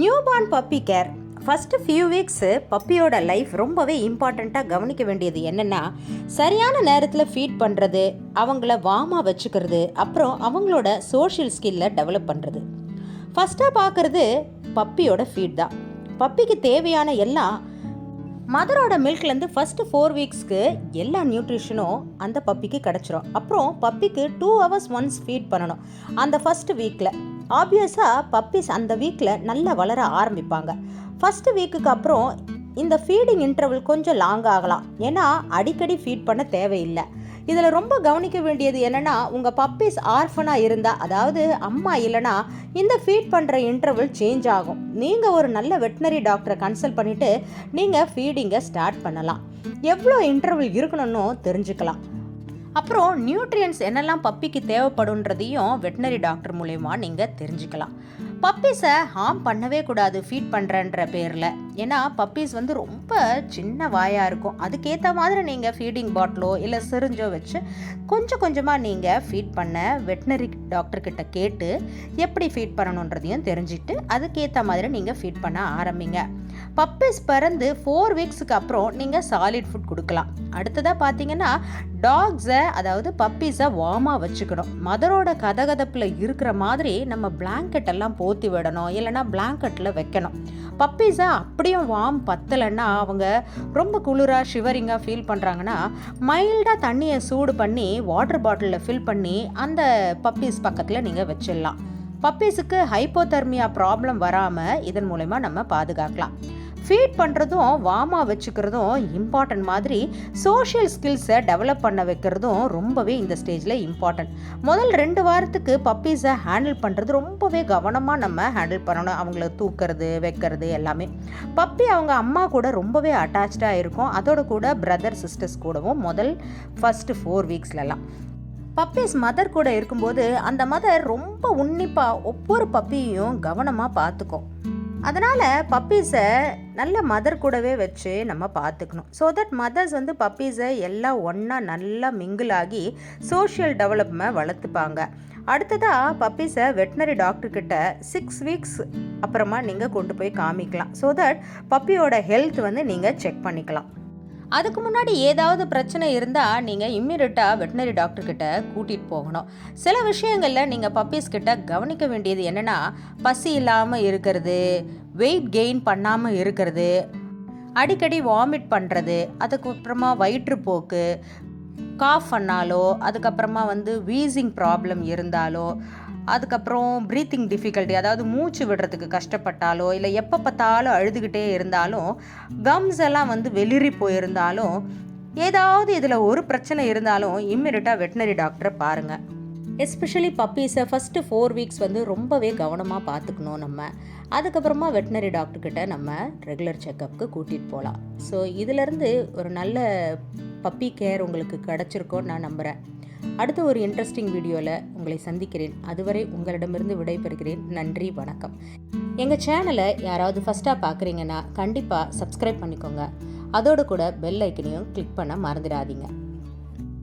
Newborn puppy care first few weeks பப்பியோட life ரொம்பவே இம்பார்ட்டண்ட்டாக கவனிக்க வேண்டியது என்னென்னா சரியான நேரத்தில் ஃபீட் பண்ணுறது அவங்கள வாமாக வச்சுக்கிறது அப்புறம் அவங்களோட சோஷியல் ஸ்கில்லை டெவலப் பண்ணுறது ஃபஸ்ட்டாக பார்க்குறது பப்பியோட ஃபீட் தான். பப்பிக்கு தேவையான எல்லா மதரோட மில்க்லேருந்து ஃபஸ்ட்டு ஃபோர் வீக்ஸ்க்கு எல்லா நியூட்ரிஷனும் அந்த பப்பிக்கு கிடச்சிரும். அப்புறம் பப்பிக்கு டூ ஹவர்ஸ் ஒன்ஸ் ஃபீட் பண்ணணும். அந்த ஃபஸ்ட்டு வீக்கில் ஆப்வியஸாக பப்பிஸ் அந்த வீக்கில் நல்லா வளர ஆரம்பிப்பாங்க. ஃபஸ்ட்டு வீக்குக்கு அப்புறம் இந்த ஃபீடிங் இன்டர்வல் கொஞ்சம் லாங் ஆகலாம். ஏன்னா அடிக்கடி ஃபீட் பண்ண தேவையில்லை. இதில் ரொம்ப கவனிக்க வேண்டியது என்னென்னா உங்கள் பப்பீஸ் ஆர்ஃபனாக இருந்தால் அதாவது அம்மா இல்லைன்னா இந்த ஃபீட் பண்ணுற இன்டர்வல் சேஞ்ச் ஆகும். நீங்கள் ஒரு நல்ல வெட்டினரி டாக்டரை கன்சல்ட் பண்ணிவிட்டு நீங்கள் ஃபீடிங்கை ஸ்டார்ட் பண்ணலாம். எவ்வளோ இன்டர்வல் இருக்கணும்னு தெரிஞ்சுக்கலாம். அப்புறம் நியூட்ரியன்ஸ் என்னெல்லாம் பப்பிக்கு தேவைப்படுன்றதையும் வெட்டினரி டாக்டர் மூலயமா நீங்கள் தெரிஞ்சுக்கலாம். பப்பீஸை ஹார்ம் பண்ணவே கூடாது ஃபீட் பண்ணுறன்ற பேரில். ஏன்னா பப்பீஸ் வந்து ரொம்ப சின்ன வாயாக இருக்கும். அதுக்கேற்ற மாதிரி நீங்கள் ஃபீடிங் பாட்டிலோ இல்லை சிரிஞ்சோ வச்சு கொஞ்சம் கொஞ்சமாக நீங்கள் ஃபீட் பண்ண வெட்டினரி டாக்டர்கிட்ட கேட்டு எப்படி ஃபீட் பண்ணணுன்றதையும் தெரிஞ்சுட்டு அதுக்கேற்ற மாதிரி நீங்கள் ஃபீட் பண்ண ஆரம்பிங்க. பப்பீஸ் பிறந்து ஃபோர் வீக்ஸுக்கு அப்புறம் நீங்கள் சாலிட் ஃபுட் கொடுக்கலாம். அடுத்ததாக பார்த்தீங்கன்னா டாக்ஸை அதாவது பப்பீஸை வார்மாக வச்சுக்கணும். மதரோட கதகதப்பில் இருக்கிற மாதிரி நம்ம பிளாங்கெட் எல்லாம் போத்தி விடணும். இல்லைன்னா பிளாங்கெட்டில் வைக்கணும். பப்பீஸை அப்படியும் வாம் பத்தலைன்னா அவங்க ரொம்ப குளிராக ஷிவரிங்காக ஃபீல் பண்ணுறாங்கன்னா மைல்டாக தண்ணியை சூடு பண்ணி வாட்டர் பாட்டிலில் ஃபில் பண்ணி அந்த பப்பீஸ் பக்கத்தில் நீங்கள் வச்சிடலாம். பப்பீஸுக்கு ஹைப்போதர்மியா ப்ராப்ளம் வராமல் இதன் மூலயமா நம்ம பாதுகாக்கலாம். ஃபீட் பண்ணுறதும் வாமா வச்சுக்கிறதும் இம்பார்ட்டன்ட் மாதிரி சோஷியல் ஸ்கில்ஸை டெவலப் பண்ண வைக்கிறதும் ரொம்பவே இந்த ஸ்டேஜில் இம்பார்ட்டன்ட் முதல் ரெண்டு வாரத்துக்கு பப்பீஸை ஹேண்டில் பண்ணுறது ரொம்பவே கவனமாக நம்ம ஹேண்டில் பண்ணணும். அவங்கள தூக்கிறது வைக்கிறது எல்லாமே. பப்பி அவங்க அம்மா கூட ரொம்பவே அட்டாச்சாக இருக்கும். அதோட கூட பிரதர் சிஸ்டர்ஸ் கூடவும் முதல் ஃபஸ்ட்டு ஃபோர் வீக்ஸ்லலாம் பப்பீஸ் மதர் கூட இருக்கும்போது அந்த மதர் ரொம்ப உன்னிப்பாக ஒவ்வொரு பப்பியையும் கவனமாக பார்த்துக்கும். அதனால் பப்பீஸை நல்ல மதர் கூடவே வச்சு நம்ம பார்த்துக்கணும் ஸோ தட் மதர்ஸ் வந்து பப்பீஸை எல்லாம் ஒன்றா நல்லா மிங்கிள் ஆகி சோஷியல் டெவலப்மெண்ட் வளர்த்துப்பாங்க. அடுத்ததாக பப்பீஸை வெட்டினரி டாக்டர்கிட்ட சிக்ஸ் வீக்ஸ் அப்புறமா நீங்கள் கொண்டு போய் காமிக்கலாம். ஸோ தட் பப்பியோட ஹெல்த் வந்து நீங்கள் செக் பண்ணிக்கலாம். அதுக்கு முன்னாடி ஏதாவது பிரச்சனை இருந்தால் நீங்கள் இம்மிடியட்டாக வெட்டினரி டாக்டர்கிட்ட கூட்டிகிட்டு போகணும். சில விஷயங்களில் நீங்கள் பப்பீஸ் கிட்ட கவனிக்க வேண்டியது என்னென்னா பசி இல்லாமல் இருக்கிறது வெயிட் கெயின் பண்ணாமல் இருக்கிறது அடிக்கடி வாமிட் பண்ணுறது அதுக்கப்புறமா வயிற்றுப்போக்கு காஃப் பண்ணாலோ அதுக்கப்புறமா வந்து வீசிங் ப்ராப்ளம் இருந்தாலோ அதுக்கப்புறம் ப்ரீத்திங் டிஃபிகல்ட்டி அதாவது மூச்சு விடுறதுக்கு கஷ்டப்பட்டாலோ இல்லை எப்போ பார்த்தாலும் அழுதுகிட்டே இருந்தாலும் கம்ஸ் எல்லாம் வந்து வெளிரி போயிருந்தாலும் ஏதாவது இதில் ஒரு பிரச்சனை இருந்தாலும் இம்மிடியட்டாக வெட்டினரி டாக்டரை பாருங்கள் எஸ்பெஷலி பப்பீஸை ஃபஸ்ட்டு ஃபோர் வீக்ஸ் வந்து ரொம்பவே கவனமாக பார்த்துக்கணும் நம்ம. அதுக்கப்புறமா வெட்டினரி டாக்டர்கிட்ட நம்ம ரெகுலர் செக்கப்புக்கு கூட்டிகிட்டு போகலாம் ஸோ இதிலேருந்து ஒரு நல்ல பப்பி கேர் உங்களுக்கு கிடச்சிருக்கோன்னு நான் நம்புகிறேன் அடுத்த ஒரு இன்ட்ரெஸ்டிங் வீடியோவில் உங்களை சந்திக்கிறேன். அதுவரை உங்களிடமிருந்து விடைபெறுகிறேன். நன்றி வணக்கம். எங்கள் சேனலை யாராவது ஃபஸ்ட்டாக பார்க்குறீங்கன்னா கண்டிப்பாக சப்ஸ்கிரைப் பண்ணிக்கோங்க. அதோடு கூட பெல் ஐக்கனையும் கிளிக் பண்ண மறந்துடாதீங்க.